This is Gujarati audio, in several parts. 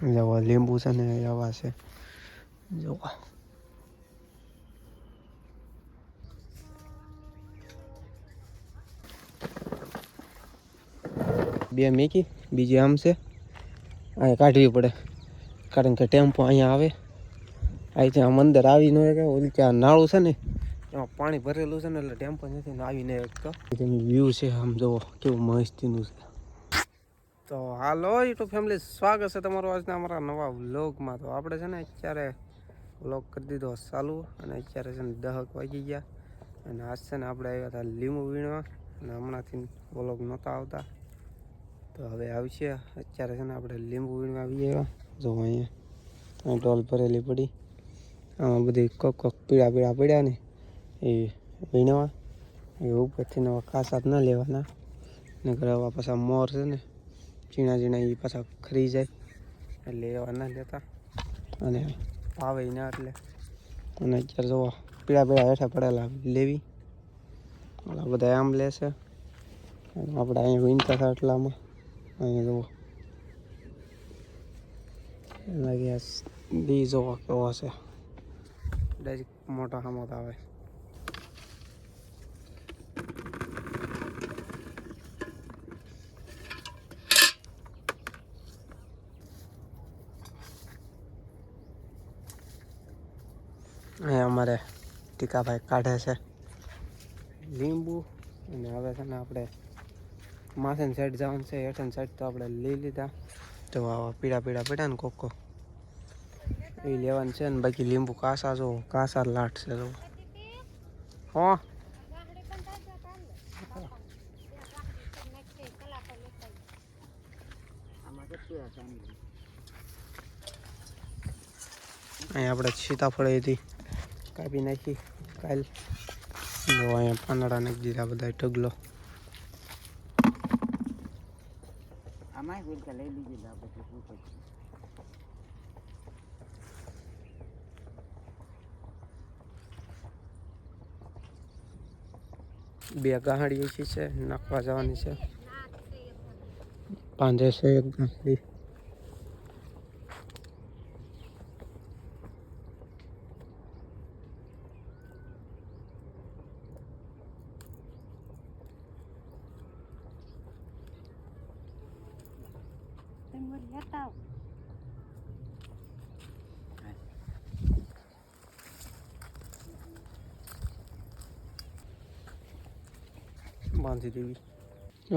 જવો લીંબુ છે ને એવા છે જોવા બે મેકી બીજી આમ છે અહીંયા કાઢવી પડે કારણ કે ટેમ્પો અહીંયા આવે અહીંથી આમ અંદર આવી ન કે ઓલી ત્યાં નાળું છે ને એમાં પાણી ભરેલું છે ને એટલે ટેમ્પો નથી આવી ન શકતો તેનું વ્યૂ છે આમ જુઓ કેવું મસ્તીનું છે તો હાલો યુટ્યુબ ફેમિલી સ્વાગત છે તમારું આજના અમારા નવા વ્લોગમાં. તો આપણે છે ને અત્યારે વ્લોગ કરી દીધો ચાલુ અને અત્યારે છે ને દહક વાગી ગયા. અને આજ છે ને આપણે આવ્યા હતા લીંબુ વીણવા અને હમણાંથી વ્લોગ નહોતા આવતા. તો હવે આવશે. અત્યારે છે ને આપણે લીંબુ વીણવા આવી ગયા જો અહીંયા ટોલ ભરેલી પડી. આમાં બધી કોક કોક પીળા પીળા પડ્યા ને એ વીણવા. એ ઉપરથી નવા કાસાત ન લેવાના. ને ઘરે પાછા મોર છે ને ઝીણા ઝીણા એ પાછા ખરી જાય. એટલે એવા ના લેતા. અને ભાવે ના એટલે. અને અત્યારે જોવા પીળા પીળા હેઠા પડેલા લેવી. ઓલા બધા આમ લેશે આપણે અહીંયા વીણતા હતા એટલામાં. અહીંયા જોવો. લાગ્યા દી જોવા કેવો હશે ડાયરેક્ટ મોટા હામત આવે. અહીંયા અમારે ટીકાભાઈ કાઢે છે. લીંબુ અને હવે છે ને આપણે માથેની સાઈડ જવાનું છે હેઠળની સાઈડ તો આપણે લઈ લીધા. તો પીળા પીળા પીડા ને કોકો. એ લેવાનું છે ને બાકી લીંબુ કાસા જો, કાસા લાટ છે જો. હો. અહીંયા આપણે સીતાફળ હતી કાપી નાખી. કાલ જો અહીંયા પાંદડા નાખી દીધા બધા ઢગલો. બે ગાહડી છે નાખવા જવાની છે. પાંજે છે એક ગાહડી બાંધી દેવી.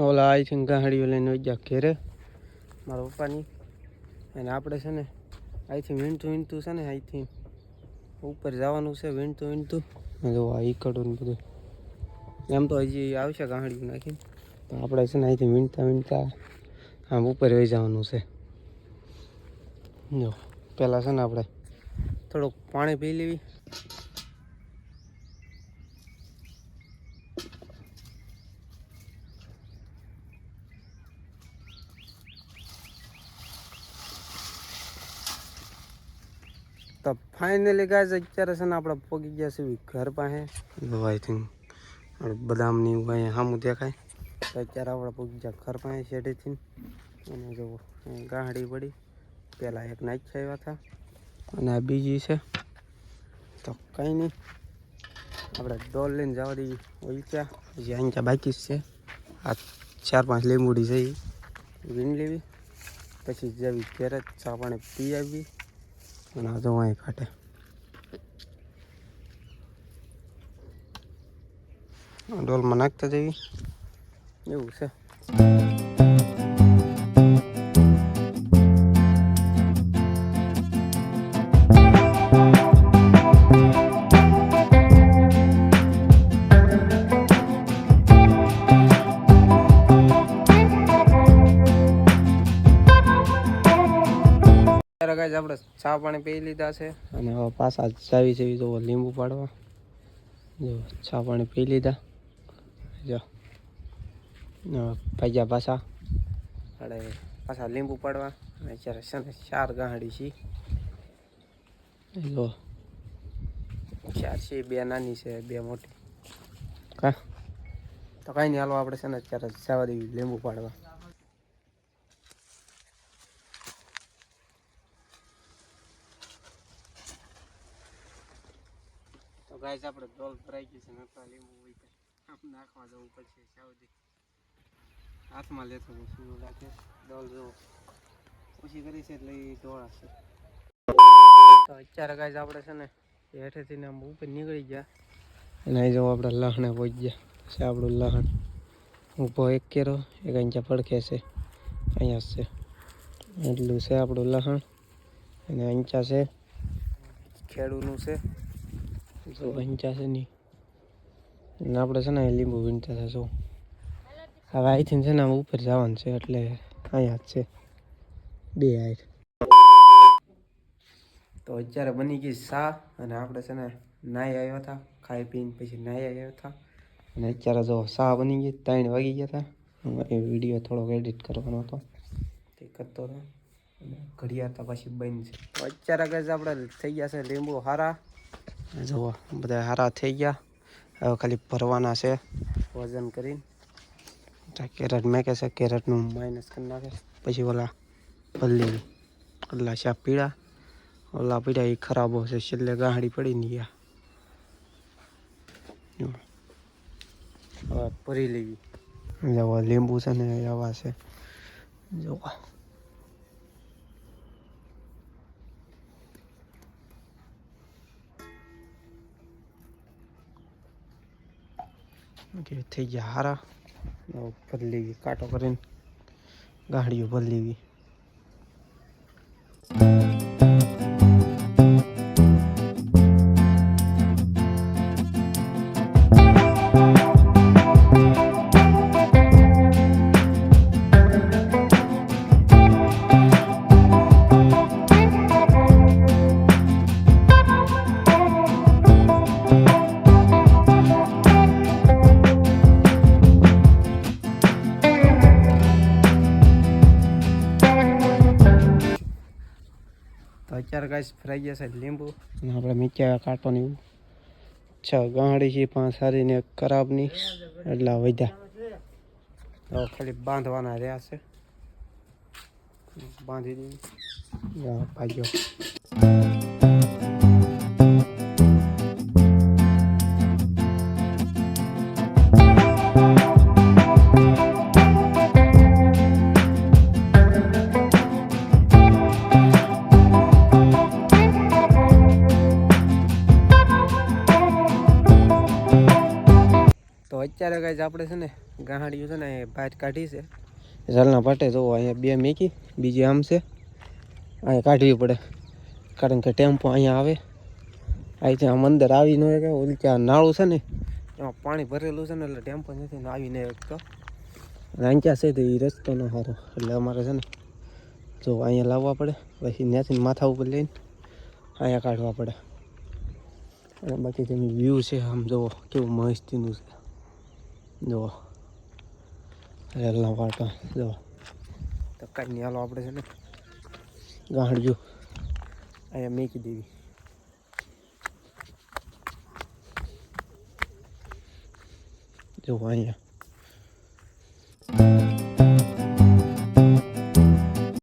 ઓલા આઈ થિંક ગાહડીઓ લઈને વજ્યા ઘેરે. મારા પપ્પાની. અને આપણે છે ને અહીંથી વીણતું વીણતું છે ને અહીંથી ઉપર જવાનું છે, વીણતું વીણતું. જો આ ઈકડું ને બધું. એમ તો હજી આવશે ગાહડીઓ નાખીને. તો આપણે છે ને અહીંથી વીણતા વીણતા આમ ઉપર વહી જવાનું છે. જો, પહેલાં છે ને આપણે થોડુંક પાણી પી લેવી. તો ફાઇનલી ગાય અત્યારે છે ને આપણે પગી ગયા છે ઘર પાસે. આઈ થિંક બદામની અહીંયા સામું દેખાય. તો અત્યારે આપણે પગી ગયા ઘર પાસે શેઠેથી અને જો ગાહડી પડી. પહેલાં એક નાચ આવ્યા હતા. અને આ બીજી છે. તો કંઈ નહીં. આપણે ડોલ લઈને જવા દઈએ. ઓલચ્યા હજી અહીંયા બાકી છે. આ ચાર પાંચ લીંબુડી છે એ વીણ લેવી. પછી જેવી ઘેર જ ચા પાણી પી આવી અને આ તો અહીં કાઢે ડોલમાં નાખતા જવી એવું છે. ગાઈઝ આપણે ચા પાણી પી લીધા છે. અને હવે પાછા ચાવી જેવી તો લીંબુ પાડવા. જો ચા પાણી પી લીધા. જો. ભાગ્યા પાછા. આપણે પાછા લીંબુ પાડવા. અને અત્યારે છે ને ચાર ગાંડી છે જો. ચાર છે બે નાની છે બે મોટી. કા? તો કાંઈ નહીં હાલો આપણે છે ને અત્યારે જવા દેવી લીંબુ પાડવા. ગાઈસ, આપણે ડોલ ભરાઈ ગઈ છે નતા લેવું હોય તો આમ નાખવા જવું પડશે સાવધી હાથમાં લેતો શું લાગે ડોલ જો ઓછી કરી છે એટલે એ ઢોળાશે તો અત્યારે ગાઈસ આપણે છે ને હેઠેથી ને આમ ઉપર નીકળી ગયા. અને અહીં જો આપણે લહણે પહોંચી ગયા છે, આપણું લહણ. ઊભો એક કેરો એક અહીંયા પડખે છે, અહીંયા છે. એટલું છે આપણું લહણ. અને અંચા છે, ખેડૂનું છે. જો અંચા છે નહીં. આપણે છે ને લીંબુ વીણતા શું જો. હવે અહીંથી છે ને ઉપર જવાનું છે, એટલે અહીંયા જ છે. બે હાઈટ. તો અત્યારે બની ગઈ સા, અને આપણે છે ને નાહી આવ્યા હતા, ખાઈ પીને પછી નાહી આવ્યા હતા. અને અત્યારે જો સા બની ગઈ, ત્રણ વાગી ગયા હતા. એ વીડિયો થોડોક એડિટ કરવાનો હતો. તે કરતો હતો અને ઘડિયાળ તો પછી બંધ છે. અત્યારે આગળ આપણે થઈ ગયા છે લીંબુ હારા. જુઓ બધા હારા થઈ ગયા. હવે ખાલી ભરવાના છે. વજન કરીને. કેરેટ મેકે છે, કેરેટનું માઇનસ કરી નાખે. પછી ઓલા પલ્લી, ઓલા શાક પીળા, ઓલા પીળા એ ખરાબો છે છેલ્લે ગાહડી પડી ને ગયા. હવે ભરી લેવી. લીંબુ છે ને આવા છે. જોવા થઈ ગયા હારા. ભરી લેવી કાંટો કરીને ગાડીઓ ભરી લેવી અત્યારે ગાઈસ ફ્રાઈ ગયા છે લીંબુ. અને આપણે મીઠા કાંટોની છ ગાંડી છે પાંચ સારી ને ખરાબની એટલા વધ્યા. તો ખાલી બાંધવાના રહ્યા છે. બાંધી દીધી. ભાગ્યો. આપણે છે ને ગાંડીઓ છે ને બહાર કાઢી છે. ઝાલના પાટે જોવો, અહીંયા બે મેકી, બીજી આમ છે. અહીંયા કાઢવી પડે. કારણ કે ટેમ્પો અહીંયા આવે. અહીંથી આમ અંદર આવી ન કે ઓલી ત્યાં નાળું છે ને, એમાં પાણી ભરેલું છે ને, એટલે ટેમ્પો નથી ને આવી નહીં શકતો. અને અહીંયા છે તો એ રસ્તો ન સારો. એટલે અમારે છે ને, જો અહીંયા લાવવા પડે, પછી ત્યાંથી માથા ઉપર લઈને અહીંયા કાઢવા પડે. અને બાકી તેની વ્યૂ છે આમ જુઓ કેવું મસ્તીનું છે. જુઓ રેલના પાટા જુઓ તો કાંઈ હાલો આપણે છે ને, ગાંઠજો. અહીંયા મેકી દેવી. જુઓ અહીંયા.